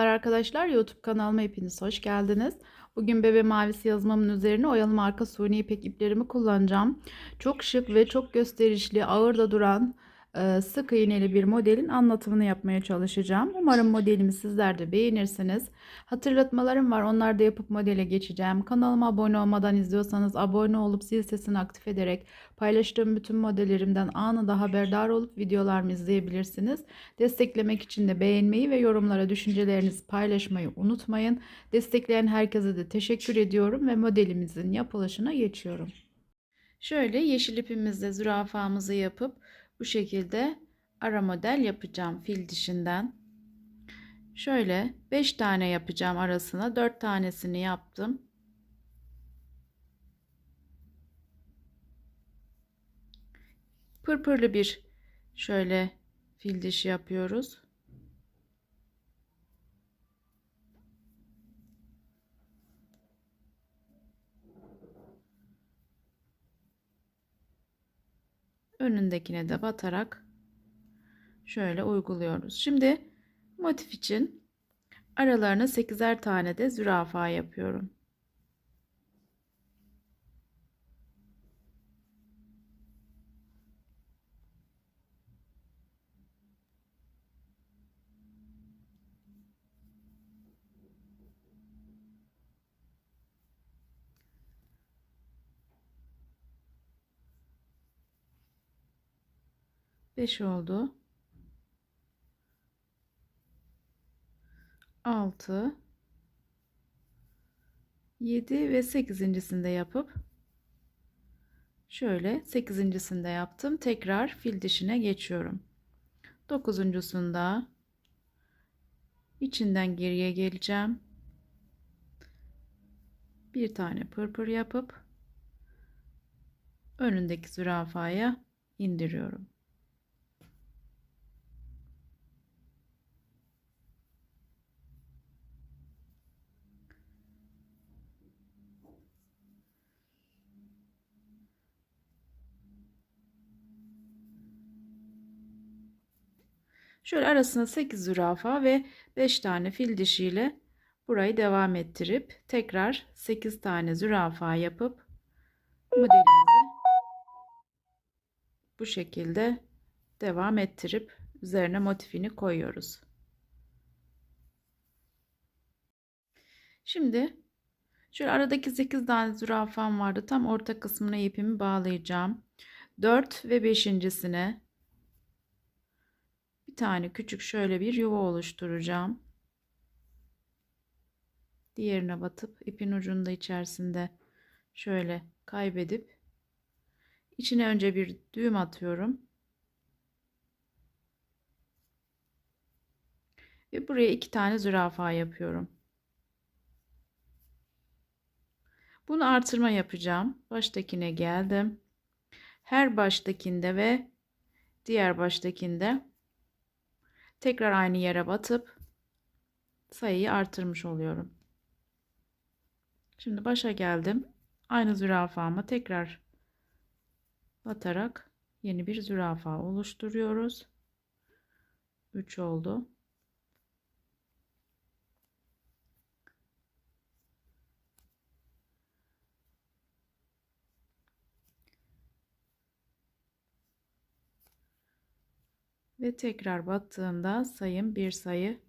Merhabalar arkadaşlar. YouTube kanalıma hepiniz hoş geldiniz. Bugün bebe mavisi yazmamın üzerine oyalı marka suni ipek iplerimi kullanacağım. Çok şık ve çok gösterişli, ağır da duran sık iğneli bir modelin anlatımını yapmaya çalışacağım. Umarım modelimi sizler de beğenirsiniz. Hatırlatmalarım var. Onları da yapıp modele geçeceğim. Kanalıma abone olmadan izliyorsanız abone olup zil sesini aktif ederek paylaştığım bütün modellerimden anında haberdar olup videolarımı izleyebilirsiniz. Desteklemek için de beğenmeyi ve yorumlara düşüncelerinizi paylaşmayı unutmayın. Destekleyen herkese de teşekkür ediyorum ve modelimizin yapılışına geçiyorum. Şöyle yeşil ipimizle zürafamızı yapıp bu şekilde ara model yapacağım fil dişinden. Şöyle 5 tane yapacağım arasına 4 tanesini yaptım. Pırpırlı bir şöyle fil dişi yapıyoruz. Önündekine de batarak şöyle uyguluyoruz. Şimdi motif için aralarına 8'er tane de zürafa yapıyorum. Beş oldu. Altı. Yedi ve sekizincisinde yapıp şöyle sekizincisinde yaptım. Tekrar fil dişine geçiyorum. Dokuzuncusunda içinden geriye geleceğim. Bir tane pırpır yapıp önündeki zürafaya indiriyorum. Şöyle arasına 8 zürafa ve 5 tane fil dişiyle burayı devam ettirip tekrar 8 tane zürafa yapıp modelimizi bu şekilde devam ettirip üzerine motifini koyuyoruz. Şimdi şöyle aradaki 8 tane zürafam vardı. Tam orta kısmına ipimi bağlayacağım. 4 ve 5.sine bir tane küçük şöyle bir yuva oluşturacağım. Diğerine batıp ipin ucunu da içerisinde şöyle kaybedip içine önce bir düğüm atıyorum. Ve buraya iki tane zürafa yapıyorum. Bunu artırma yapacağım. Baştakine geldim. Her baştakinde ve diğer baştakinde tekrar aynı yere batıp sayıyı artırmış oluyorum. Şimdi başa geldim. Aynı zürafama tekrar batarak yeni bir zürafa oluşturuyoruz. 3 oldu. Ve tekrar battığımda sayım bir sayı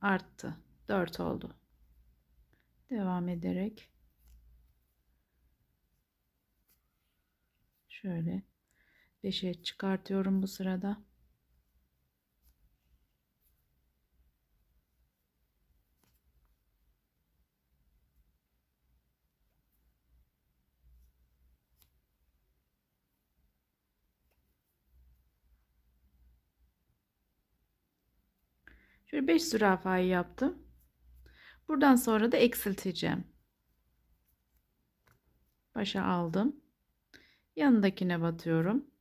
arttı. 4 oldu. Devam ederek şöyle 5'e çıkartıyorum bu sırada. Şöyle 5 zürafayı yaptım. Buradan sonra da eksilteceğim. Başa aldım. Yanındakine batıyorum.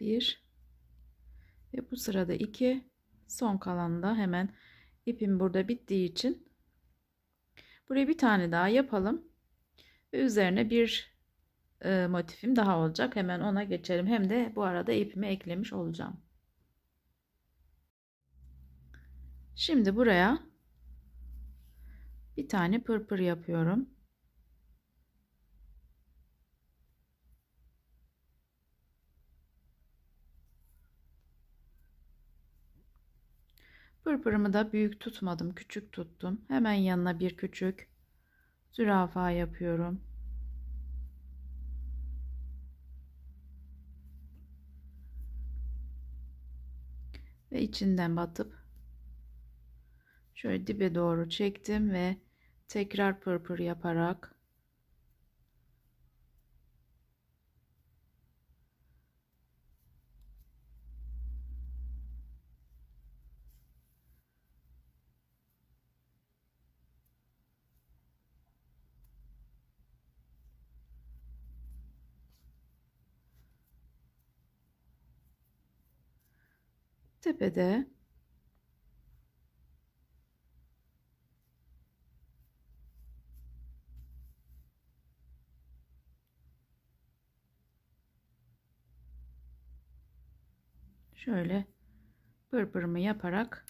1 ve bu sırada 2 son kalan da hemen ipim burada bittiği için buraya bir tane daha yapalım. Ve üzerine bir e, motifim daha olacak. Hemen ona geçelim. Hem de bu arada ipimi eklemiş olacağım. Şimdi buraya bir tane pırpır yapıyorum Pırpırımı da büyük tutmadım, küçük tuttum. Hemen yanına bir küçük zürafa yapıyorum. Ve içinden batıp şöyle dibe doğru çektim ve tekrar pırpır yaparak tepede şöyle pırpırımı yaparak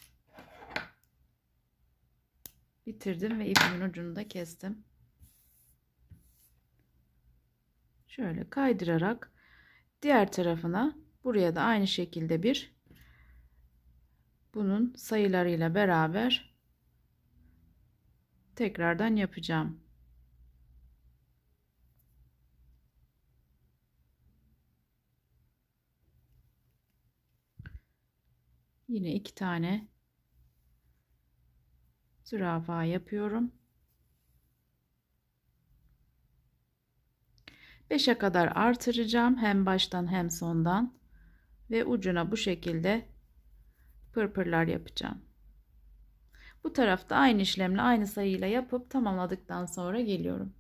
bitirdim ve ipimin ucunu da kestim. Şöyle kaydırarak diğer tarafına buraya da aynı şekilde bir bunun sayılarıyla beraber tekrardan yapacağım. Yine iki tane zürafa yapıyorum. 5'e kadar artıracağım hem baştan hem sondan ve ucuna bu şekilde pırpırlar yapacağım. Bu tarafta aynı işlemle aynı sayıyla yapıp tamamladıktan sonra geliyorum.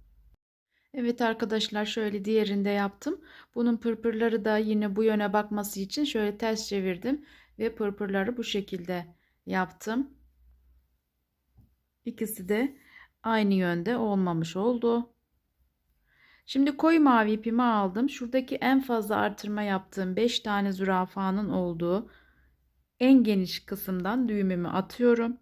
Evet arkadaşlar şöyle diğerinde yaptım. Bunun pırpırları da yine bu yöne bakması için şöyle ters çevirdim ve pırpırları bu şekilde yaptım. İkisi de aynı yönde olmamış oldu. Şimdi koyu mavi ipimi aldım. Şuradaki en fazla artırma yaptığım 5 tane zürafanın olduğu en geniş kısımdan düğümümü atıyorum.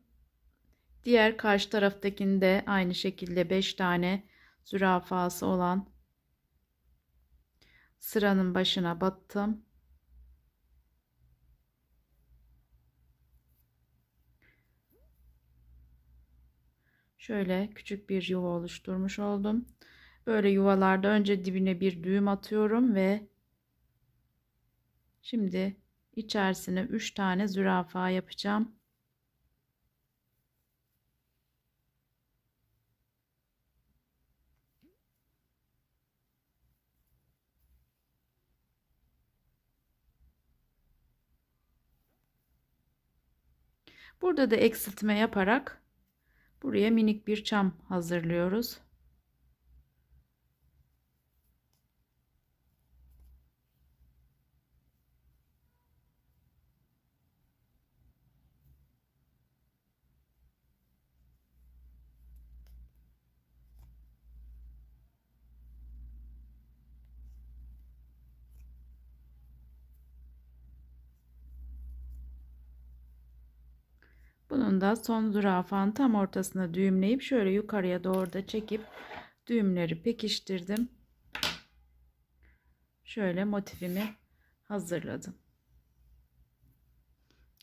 Diğer karşı taraftakinde aynı şekilde 5 tane zürafası olan sıranın başına battım. Şöyle küçük bir yuva oluşturmuş oldum. Böyle yuvalarda önce dibine bir düğüm atıyorum ve şimdi içerisine 3 tane zürafa yapacağım. Burada da eksiltme yaparak buraya minik bir çam hazırlıyoruz. Bunun da son zürafanın tam ortasına düğümleyip şöyle yukarıya doğru da çekip düğümleri pekiştirdim. Şöyle motifimi hazırladım.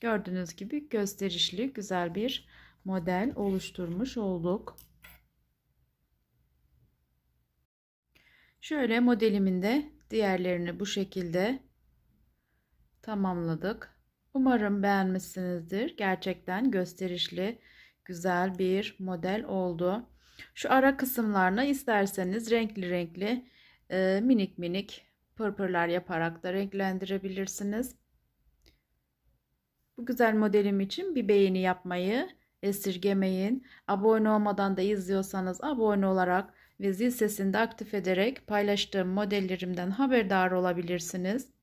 Gördüğünüz gibi gösterişli güzel bir model oluşturmuş olduk. Şöyle modelimin de diğerlerini bu şekilde tamamladık. Umarım beğenmişsinizdir. Gerçekten gösterişli, güzel bir model oldu. Şu ara kısımlarına isterseniz renkli renkli e, minik minik pırpırlar yaparak da renklendirebilirsiniz. Bu güzel modelim için bir beğeni yapmayı esirgemeyin. Abone olmadan da izliyorsanız abone olarak ve zil sesini de aktif ederek paylaştığım modellerimden haberdar olabilirsiniz.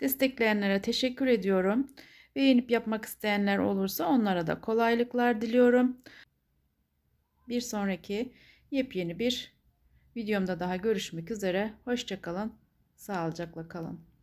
Destekleyenlere teşekkür ediyorum. Beğenip yapmak isteyenler olursa onlara da kolaylıklar diliyorum. Bir sonraki yepyeni bir videomda daha görüşmek üzere. Hoşçakalın. Sağlıcakla kalın.